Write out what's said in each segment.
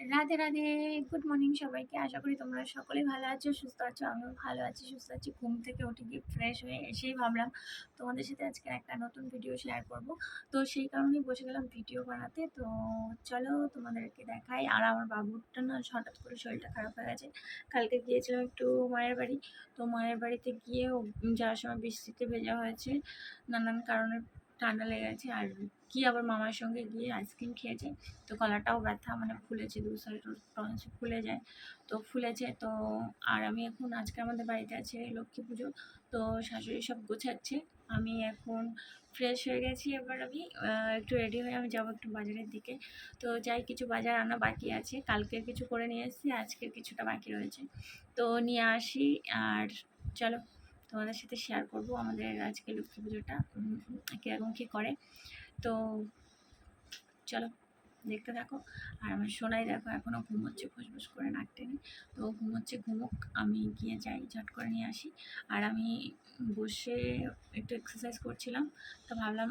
Radhe Radhe. Good morning সবাইকে। আশা করি তোমরা সকলেই ভালো আছো, সুস্থ আছো, আমিও ভালো আছি, সুস্থ আছি। ঘুম থেকে উঠে গিয়ে ফ্রেশ হয়ে এসেই ভাবলাম তোমাদের সাথে আজকে একটা নতুন ভিডিও শেয়ার করব। তো সেই কারণেই বসে গেলাম ভিডিও বানাতে। তো চলো তোমাদেরকে দেখাই। আর আমার বাবুরটা না হঠাৎ করে শরীরটা খারাপ হয়ে গেছে। কালকে গিয়েছিলাম একটু মায়ের বাড়ি। তো মায়ের বাড়িতে গিয়েও যাওয়ার সময় বৃষ্টিতে ভেজা হয়েছে। নানান কারণে ঠান্ডা লেগে গেছে। আর কি আবার মামার সঙ্গে গিয়ে আইসক্রিম খেয়েছে তো গলাটাও ব্যথা মানে ফুলেছে, দু সাইড ফুলে যায়। তো ফুলেছে, তো আর আমি এখন আজকে আমাদের বাড়িতে আছে লক্ষ্মী পুজো। তো শাশুড়ি সব গোছাচ্ছে। আমি এখন ফ্রেশ হয়ে গেছি এবার আমি একটু রেডি হয়ে আমি যাব একটু বাজারের দিকে। তো যাই, কিছু বাজার আনা বাকি আছে। কালকের কিছু করে নিয়ে এসেছি, আজকের কিছুটা বাকি রয়েছে। তো নিয়ে আসি, আর চলো। তোমাদের সাথে শেয়ার করব আমাদের আজকে লক্ষ্মী পুজোটা কীরকম কী করে। তো চলো, দেখতে থাকো। আর আমার সোনাই দেখো এখনও ঘুমোচ্ছে ফুসফুস করে নাক টেনে। তো ঘুমোচ্ছে, ঘুমুক, আমি গিয়ে যাই, ঝট করে নিয়ে আসি। আর আমি বসে একটু এক্সারসাইজ করছিলাম, তো ভাবলাম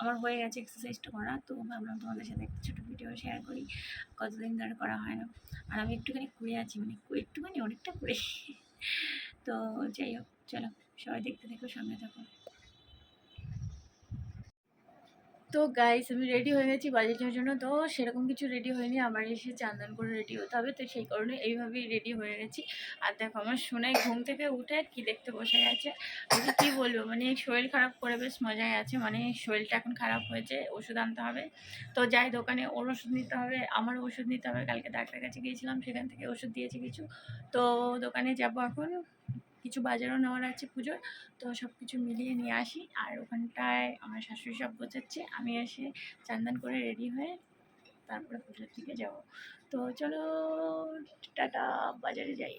আমার হয়ে গেছে এক্সারসাইজটা করা, তো ভাবলাম তোমাদের সাথে একটা ছোটো ভিডিও শেয়ার করি। কতদিন ধরে করা হয় না। আর আমি একটুখানি কুড়ে আছি মানে একটুখানি, অনেকটা কুড়ে তো যাই হোক চলো, সবাই দেখতে থাকো সঙ্গে থাকো। তো গাইস আমি রেডি হয়ে গেছি বাজার জন্য। তো সেরকম কিছু রেডি হয়নি, আমার এসে চান্দন করে রেডি হতে হবে, তো সেই কারণে এইভাবেই রেডি হয়ে গেছি। আর দেখো, আমার সোনাই ঘুম থেকে উঠে কি দেখতে বসে গেছে আমি কি বলব? মানে শরীর খারাপ করে বেশ মজায় আছে মানে শরীরটা এখন খারাপ হয়েছে, ওষুধ আনতে হবে। তো যাই, দোকানে ওর ওষুধ নিতে হবে, আমার ওষুধ নিতে হবে, কালকে ডাক্তার কাছে গিয়েছিলাম, সেখান থেকে ওষুধ দিয়েছে কিছু। তো দোকানে যাব এখন। কিছু বাজারও নেওয়ার আছে পুজোর, তো সব কিছু মিলিয়ে নিয়ে আসি। আর ওখানটায় আমার শাশুড়ি সব গোছাচ্ছে, আমি এসে চান্দান করে রেডি হয়ে তারপরে পুজোর দিকে যাব। তো চলো, টাটা, বাজারে যাই।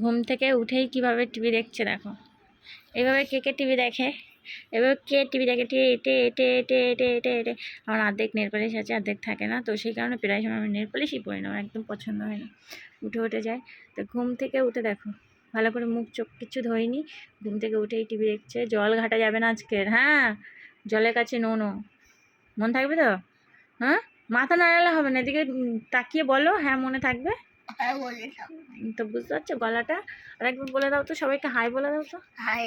ঘুম থেকে উঠেই কীভাবে টিভি দেখছে দেখো। এভাবে কে কে টিভি দেখে? এবার কে টিভি দেখে? টি এটে এটে এটে এটে এটে এটে আমার অর্ধেক নেল পালিশ আছে, অর্ধেক থাকে না। তো সেই কারণে প্রায় সময় আমি নেল পালিশই পরি না, আমার একদম পছন্দ হয় না। উঠে উঠে যায়। তো ঘুম থেকে উঠে দেখো। ভালো করে মুখ চোখ কিছু ধোয়নি ঘুম থেকে উঠেই টিভি দেখছে। জল ঘাটা যাবে না আজকের হ্যাঁ? জলের কাছে নো নো। মন থাকবে তো? হ্যাঁ? মাথা নাড়ালে হবে না এদিকে তাকিয়ে বলো হ্যাঁ মনে থাকবে? হ্যাঁ তো বুঝতে পারছ গলাটা? আর একবার বলে দাও তো সবাইকে হাই বলে দাও তো। হাই।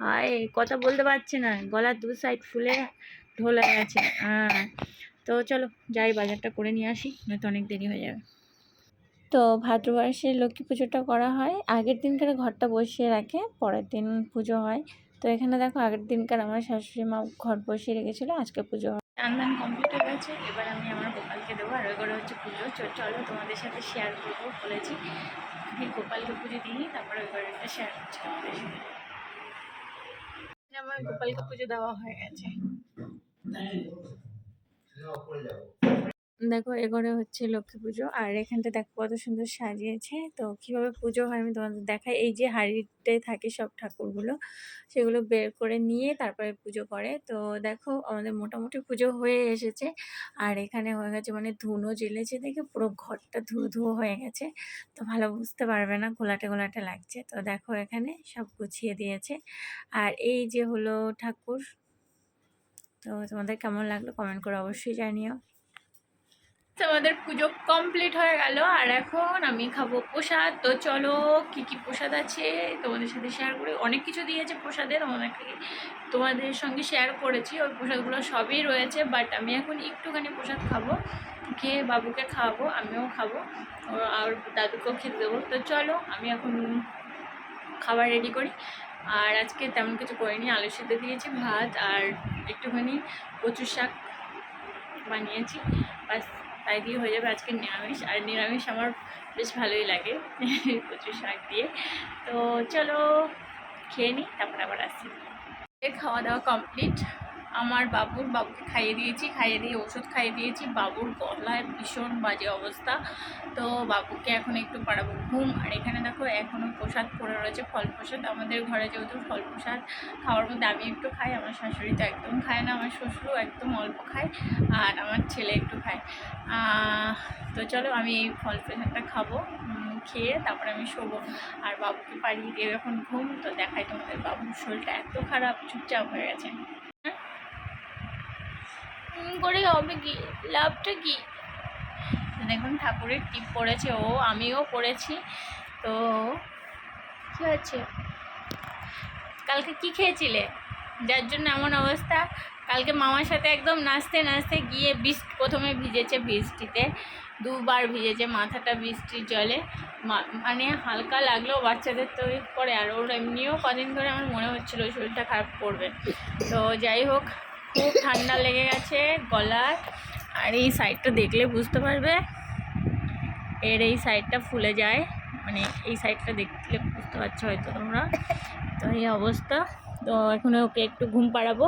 হাই কথা বলতে পারছি না গলার দু সাইড ফুলে ঢোল হয়ে গেছে। হ্যাঁ তো চলো যাই বাজারটা করে নিয়ে আসি নয়তো অনেক দেরি হয়ে যাবে। তো ভাদ্র মাসে লক্ষ্মী পুজোটা করা হয় আগের দিনকার ঘরটা বসিয়ে রাখে পরের দিন পুজো হয় তো এখানে দেখো আগের দিনকার আমার শাশুড়ি মা ঘর বসিয়ে রেখেছিলো আজকে পুজো হয় চান্দান কমপ্লিট হয়ে গেছে এবার আমি আমার গোপালকে দেবো আর ওই করে হচ্ছে পুজো চলো তোমাদের সাথে শেয়ার করব বলেছি আমি গোপালকে পুজো দিই তারপরে ওই করে শেয়ার করছি তোমাদের সাথে আমার গোপালকে পুজো দেওয়া হয়ে গেছে দেখো এগোরে হচ্ছে লক্ষ্মী পুজো। আর এখানটা দেখো কত সুন্দর সাজিয়েছে। তো কীভাবে পুজো হয় আমি তোমাদের দেখাই। এই যে হাড়িতে থাকে সব ঠাকুরগুলো, সেগুলো বের করে নিয়ে তারপরে পুজো করে। তো দেখো আমাদের মোটামুটি পুজো হয়ে এসেছে। আর এখানে হয়ে গেছে মানে ধুনো জ্বেলেছে দেখে, পুরো ঘরটা ধুয়ো ধুয়ো হয়ে গেছে। তো ভালো বুঝতে পারবে না ঘোলাটে ঘোলাটে লাগছে। তো দেখো এখানে সব গুছিয়ে দিয়েছে। আর এই যে হলো ঠাকুর, তো তোমাদের কেমন লাগল কমেন্ট করে অবশ্যই জানিও। আমাদের পুজো কমপ্লিট হয়ে গেল, আর এখন আমি খাব প্রসাদ। তো চলো, কি কি প্রসাদ আছে তোমাদের সাথে শেয়ার করি? অনেক কিছু দিয়েছে প্রসাদে, তোমাদেরকে তোমাদের সঙ্গে শেয়ার করেছি। ওই প্রসাদগুলো সবই রয়েছে বাট আমি এখন একটুখানি প্রসাদ খাব, খেয়ে বাবুকে খাওয়াবো, আমিও খাব, আর দাদুকেও খেতে দেবো। তো চলো, আমি এখন খাবার রেডি করি। আর আজকে তেমন কিছু করিনি, আলু সিদ্ধ দিয়েছি, ভাত, আর একটুখানি কচুর শাক বানিয়েছি। বাস। তাই দিয়ে হয়ে যাবে আজকে নিরামিষ। আর নিরামিষ আমার বেশ ভালোই লাগে কচুর শাক দিয়ে। তো চলো খেয়ে নিই, তারপর আবার আসছি। খাওয়া দাওয়া কমপ্লিট আমার বাবুর বাবুকে খাইয়ে দিয়েছি, খাইয়ে দিয়ে ওষুধ খাইয়ে দিয়েছি। বাবুর গলায় ভীষণ বাজে অবস্থা। তো বাবুকে এখন একটু পাড়াবো। ঘুম, আর এখানে দেখো এখনও প্রসাদ পড়ে রয়েছে, ফল প্রসাদ। আমাদের ঘরে যেহেতু ফল প্রসাদ খাওয়ার মধ্যে আমি একটু খাই, আমার শাশুড়ি তো একদম খায় না, আমার শ্বশুরও একদম অল্প খায়, আর আমার ছেলে একটু খায়। তো চলো আমি এই ফল প্রসাদটা খাব খেয়ে তারপরে আমি শোবো। আর বাবুকে পাড়িয়ে দিয়ে এখন ঘুম, তো দেখাই তোমাদের বাবুর শরীরটা এত খারাপ, চুপচাপ হয়ে গেছে। করে হবে কি? লাভটা কি? দেখুন ঠাকুরের টিপ পড়েছে, ও, আমিও পড়েছি। তো কী হচ্ছে কালকে কি খেয়েছিলে? যার জন্য এমন অবস্থা। কালকে মামার সাথে একদম নাচতে নাচতে গিয়ে বৃষ্টি প্রথমে ভিজেছে বৃষ্টিতে। দুবার ভিজেছে, মাথাটা বৃষ্টির জলে। মানে হালকা লাগলেও বাচ্চাদের তো পরে আর ওর এমনিও কদিন ধরে আমার মনে হচ্ছিল শরীরটা খারাপ করবে। তো যাই হোক খুব ঠান্ডা লেগে গেছে গলার। আর এই সাইডটা দেখলে বুঝতে পারবে। এর এই সাইডটা ফুলে যায়। মানে এই সাইডটা দেখলে বুঝতে পারছ হয়তো তোমরা। তো এই অবস্থা। তো এখন ওকে একটু ঘুম পাড়াবো।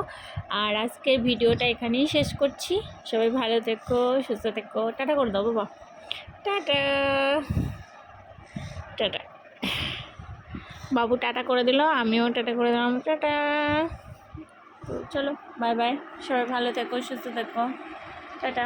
আর আজকের ভিডিওটা এখানেই শেষ করছি। সবাই ভালো থেকো, সুস্থ থেকো। টাটা করে দাও বাবা। টাটা। টাটা। বাবু টাটা করে দিল, আমিও টাটা করে দিলাম। টাটা। তো চলো বাই বাই সবাই ভালো থেকো সুস্থ থেকো। টাটা।